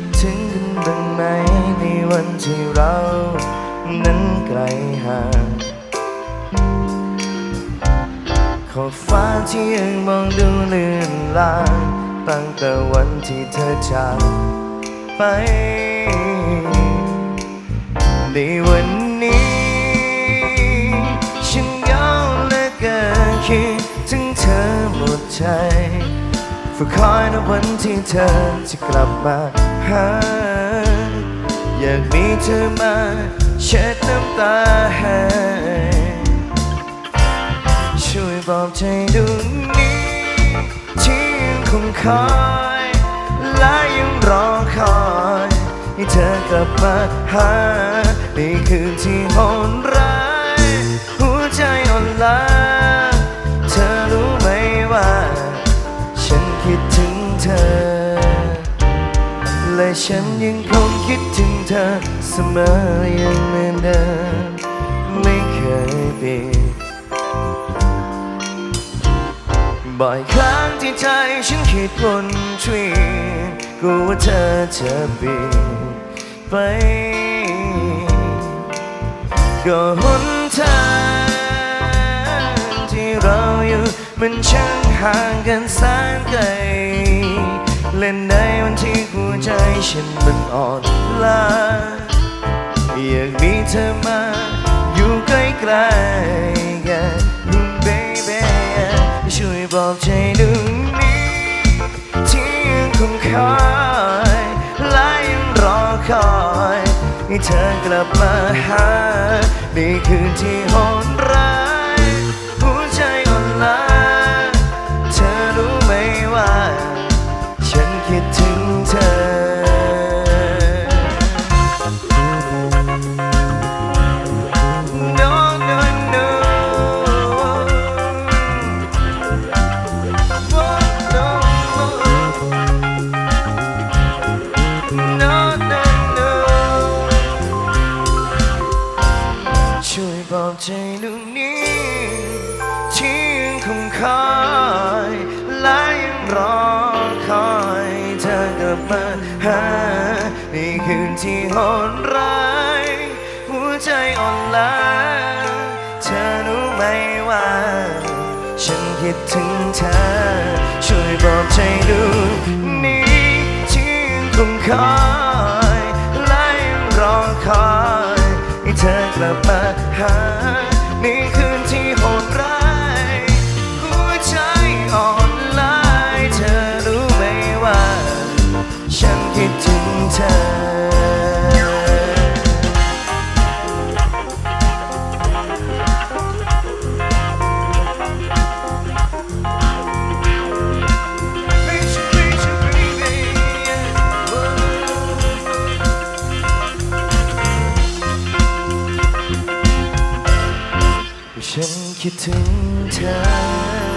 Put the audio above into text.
ดถึงกันบ้างไหมในวันที่เรา นั้นไกลห่างขอบฟ้าที่ยังมองดูเลือนลางตั้งแต่วันที่เธอจากไปในวัน ฝึกคอยในวันที่เธอจะกลับมาหา อยากมีเธอมาเช็ดน้ำตาให้ช่วยบอกใจดวงนี้ ที่ยังคงคอยและยังรอคอยให้เธอกลับมาหาในคืนที่โหดร้า คิดถึงเธอ และฉันยังคงคิดถึงเธอเสมอยังเหมือนเดิมไม่เคยเปลี่ยนบ่อยครั้งที่ใจฉันคิดวนเวียนกลัวว่าเธอจะเปลี่ยนไป ก็หนทาง มันช่างห่างกันแสนไกลและในวันที่หัวใจฉันมันอ่อนล้าอยากมีเธอมาอยู่ใกล้ๆกัน baby ช่วยบอกใจดวงนี้ที่ยังคงคอยและยังรอคอยให้เธอกลับมาหาในคืนที่หดร้ บอกใจลูกนี้ที่ยังคงคอยและยังรอคอยเธอกลับมาหาในคืนที่โหดร้ายหัวใจอ่อนล้าเธอรู้ไหมว่า ฉันคิดถึงเธอ ช่วยบอกใจดูกนี้ที่ยังคงคอยและยังรอคอย เธอกลับมาหาในคืนที่โหดร้าย หัวใจอ่อนล้าเธอรู้ไหมว่า ฉันคิดถึงเธอ ฉันคิดถึงเธอ